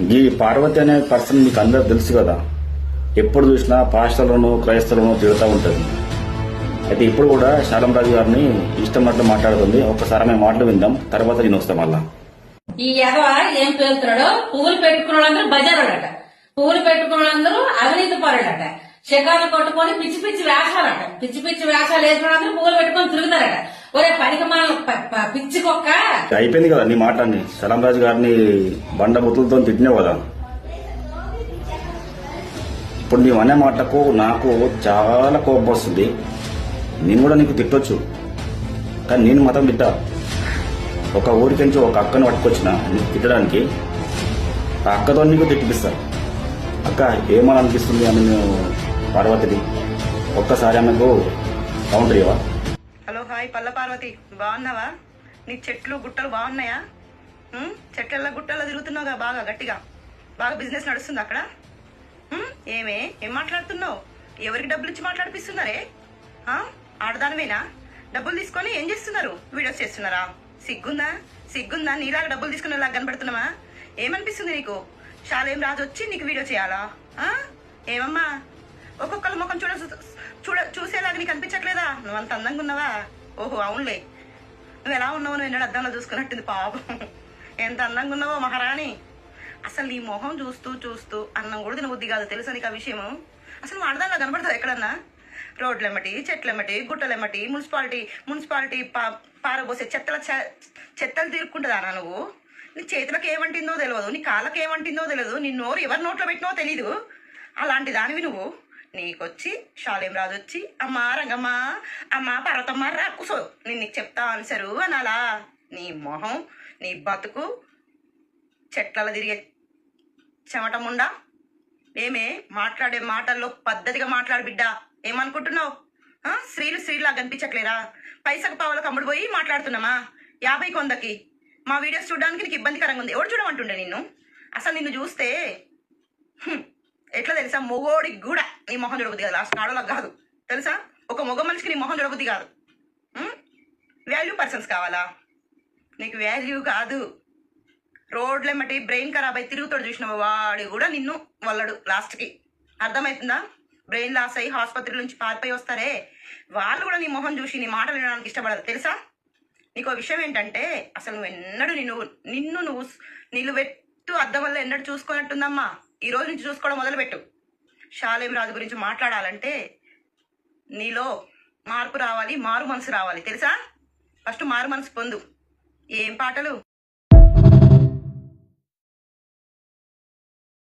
ఈ పార్వతి అనే పర్సన్ మీకు అందరు తెలుసు కదా. ఎప్పుడు చూసినా పాస్టర్లను క్రైస్తవులను తిడుతూ ఉంటుంది. అయితే ఇప్పుడు కూడా శాలం రాజు గారిని ఇష్టం అట్లా మాట్లాడుతుంది. ఒక్కసారి మేము మాటలు విందాం. తర్వాత నేను వస్తాం మళ్ళా. ఈ ఎదవ ఏం పేలుతున్నాడో? పువ్వులు పెట్టుకున్న వాళ్ళందరూ పువ్వులు పెట్టుకున్నందరూ వాళ్ళందరూ అవినీతి పరుడట శకాలు కొట్టుకొని పిచ్చి పిచ్చి వేషాలట. పిచ్చి పిచ్చి వేషాలు వేసుకున్నందరూ పువ్వులు పెట్టుకొని తిరుగుతారట. ఒరే పనికి అయిపోయింది కదా నీ మాట అన్ని. శాలం రాజు గారిని బండ బుతులతో తిట్టినావు కదా. ఇప్పుడు నీవు అనే మాటకు నాకు చాలా కోపం వస్తుంది. నేను కూడా నీకు తిట్టొచ్చు. కానీ నేను మతం తిట్టా. ఒక ఊరికి నుంచి ఒక అక్కను పట్టుకొచ్చిన నీకు తిట్టడానికి. ఆ అక్కతో నీకు తిట్టిపిస్తా. అక్క ఏమని అనిపిస్తుంది అని నేను పార్వతిని ఒక్కసారి ఆమెకు కౌంటర్ ఇవ్వవా హాయ్ పల్ల పార్వతి? బాగున్నావా? నీ చెట్లు గుట్టలు బాగున్నాయా? చెట్లల్లో గుట్టల్లో తిరుగుతున్నావుగా బాగా గట్టిగా. బాగా బిజినెస్ నడుస్తుంది అక్కడ. ఏమే? ఏం మాట్లాడుతున్నావు? ఎవరికి డబ్బులు ఇచ్చి మాట్లాడిపిస్తున్నారే? ఆడదానమేనా ఆడదానివేనా? డబ్బులు తీసుకొని ఏం చేస్తున్నారు? వీడియోస్ చేస్తున్నారా? సిగ్గుందా? సిగ్గుందా? నీలాగా డబ్బులు తీసుకునేలాగా కనబడుతున్నావా? ఏమనిపిస్తుంది నీకు? శాలేం రాజు వచ్చి నీకు వీడియో చేయాలా? ఏమమ్మా? ఒక్కొక్కళ్ళ ముఖం చూడ చూడ చూసేలాగా నీకు అనిపించట్లేదా? నువ్వు అంత అందంగా ఉన్నావా? ఓహో అవునులే. నువ్వు ఎలా ఉన్నావు నువ్వు ఎన్నడూ అద్దంలో చూసుకున్నట్టుంది పాపం. ఎంత అందంగా ఉన్నావో మహారాణి. అసలు నీ మొహం చూస్తూ చూస్తూ అన్నం కూడా తినబుద్ధి కాదు తెలుసా నీకు ఆ విషయము? అసలు నువ్వు ఆడదానిలా కనబడతావు ఎక్కడన్నా? రోడ్లెమ్మటి చెట్లెమ్మటి గుట్టలెమ్మటి మున్సిపాలిటీ మున్సిపాలిటీ పా పారబోసే చెత్తల చె- చెత్తలు తీరుకుంటుందా నువ్వు? నీ చేతులకు ఏమంటిందో తెలియదు నీ కాళ్ళకి ఏమంటిందో తెలియదు నీ నోరు ఎవరి నోట్లో పెట్టినో తెలీదు. అలాంటి దానివి నువ్వు. నీకొచ్చి షాలేం రాజు వచ్చి అమ్మా రంగమ్మ అమ్మా పర్వతమ్మ రా కూసో నేను నీకు చెప్తా ఆన్సరు అనాలా. నీ మొహం నీ బతుకు చెట్లలో తిరిగే చెమటముండా. ఏమే మాట్లాడే మాటల్లో పద్ధతిగా మాట్లాడు బిడ్డ. ఏమనుకుంటున్నావు? స్త్రీలు స్త్రీలా కనిపించట్లేరా పైసకు పావులకు అమ్ముడు పోయి మాట్లాడుతున్నామా? యాభై కొందకి. మా వీడియోస్ చూడడానికి నీకు ఇబ్బందికరంగా ఉంది ఎవడు చూడమంటుండే నిన్ను? అసలు నిన్ను చూస్తే ఎట్లా తెలుసా? మొగోడికి కూడా నీ మొహం చూడబుద్ది కాదు. లాస్ట్ ఆడలకు కాదు. తెలుసా? ఒక మగ మనిషికి నీ మొహం చూడబుద్ది కాదు. వాల్యూ పర్సన్స్ కావాలా? నీకు వాల్యూ కాదు. రోడ్లే మట్టి బ్రెయిన్ ఖరాబ్ అయి తిరుగుతాడు చూసిన వాడు కూడా నిన్ను వల్లడు లాస్ట్కి. అర్థమవుతుందా బ్రెయిన్ లాస్ అయ్యి ఆసుపత్రి నుంచి పారిపోయి వస్తారే? వాళ్ళు కూడా నీ మొహం చూసి నీ మాటలు వినడానికి ఇష్టపడరు. తెలుసా? నీకు విషయం ఏంటంటే అసలు నువ్వు ఎన్నడూ నిన్ను నిన్ను నువ్వు నిలువెత్తు అద్దం వల్ల ఎన్నడూ చూసుకున్నట్టుందమ్మా ఈ రోజు నుంచి చూసుకోవడం మొదలుపెట్టు. షాలేం రాజు గురించి మాట్లాడాలంటే నీలో మార్పు రావాలి మారు మనసు రావాలి. తెలుసా? ఫస్ట్ మారు మనసు పొందు. ఏం పాటలు?